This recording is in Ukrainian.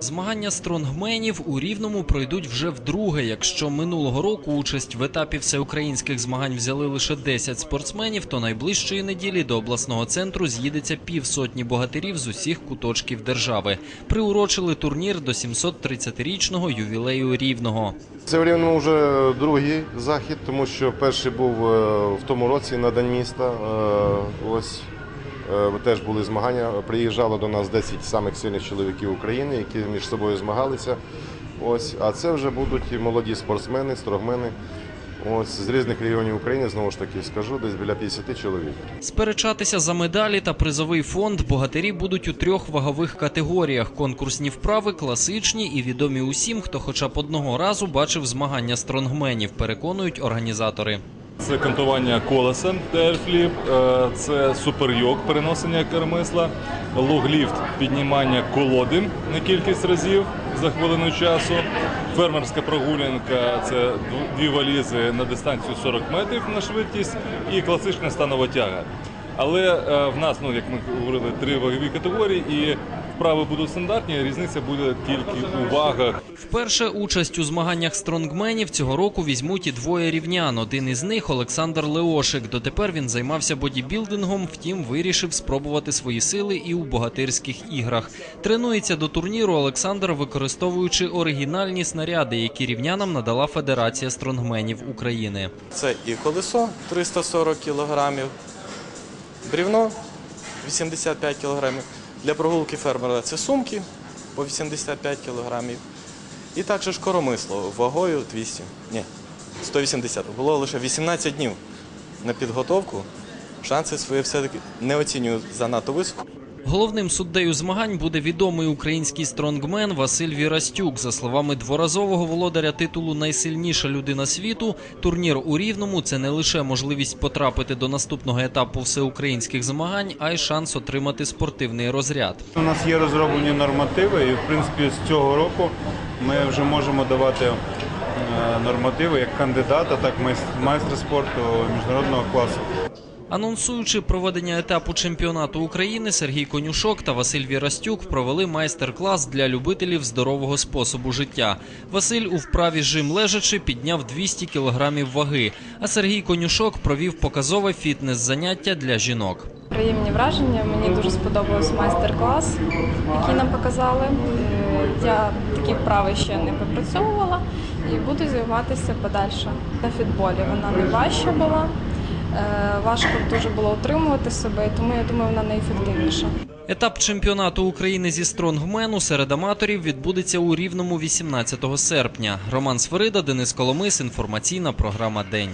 Змагання стронгменів у Рівному пройдуть вже вдруге. Якщо минулого року участь в етапі всеукраїнських змагань взяли лише 10 спортсменів, то найближчої неділі до обласного центру з'їдеться півсотні богатирів з усіх куточків держави. Приурочили турнір до 730-річного ювілею Рівного. Це в Рівному вже другий захід, тому що перший був е, в тому році на День міста. Е, Ось теж були змагання. Приїжджало до нас 10 самих сильних чоловіків України, які між собою змагалися. Ось, а це вже будуть і молоді спортсмени, строгмени. Ось з різних регіонів України, знову ж таки скажу, десь біля 50 чоловік. Сперечатися за медалі та призовий фонд богатирі будуть у трьох вагових категоріях: конкурсні вправи, класичні і відомі усім, хто хоча б одного разу бачив змагання стронгменів, переконують організатори. Це кантування колесом терфліп, е, це суперйок переносення кермисла, логліфт піднімання колоди на кількість разів за хвилину часу. Фермерська прогулянка це дві валізи на дистанцію 40 метрів на швидкість і класична станова тяга. Але е, в нас, ну як ми говорили, три вагові категорії, і вправи будуть стандартні. Різниця буде тільки у вагах. Вперше участь у змаганнях стронгменів цього року візьмуть і двоє рівнян. Один із них Олександр Леошик. Дотепер він займався бодібілдингом, втім вирішив спробувати свої сили і у богатирських іграх. Тренується до турніру Олександр, використовуючи оригінальні снаряди, які рівнянам надала Федерація стронгменів України. Це і колесо 340 кг, брівно 85 кг. Для прогулки фермера це сумки по 85 кг. І також коромисло вагою 200, ні, 180. Було лише 18 днів на підготовку. Шанси свої все-таки не оцінюю занадто високо. Головним суддею змагань буде відомий український стронгмен Василь Вірастюк. За словами дворазового володаря титулу Найсильніша людина світу, турнір у Рівному це не лише можливість потрапити до наступного етапу всеукраїнських змагань, а й шанс отримати спортивний розряд. У нас є розроблені нормативи, і в принципі з цього року ми вже можемо давати е, нормативи як кандидата, так і майстра спорту міжнародного класу. Анонсуючи проведення етапу чемпіонату України, Сергій Конюшок та Василь Вірастюк провели майстер-клас для любителів здорового способу життя. Василь у вправі жим лежачи підняв 200 кілограмів ваги, а Сергій Конюшок провів показове фітнес-заняття для жінок. Приємні враження. Мені дуже сподобався майстер-клас, який нам показали. Е, Я такі вправи ще не попрацьовувала і буду займатися подальше. На фітболі вона не важча була. Е, Важко дуже було утримувати себе, тому я думаю, вона найефективніша. Етап чемпіонату України зі стронгмену серед аматорів відбудеться у Рівному 18 серпня. Роман Сверида, Денис Коломис. Інформаційна програма День.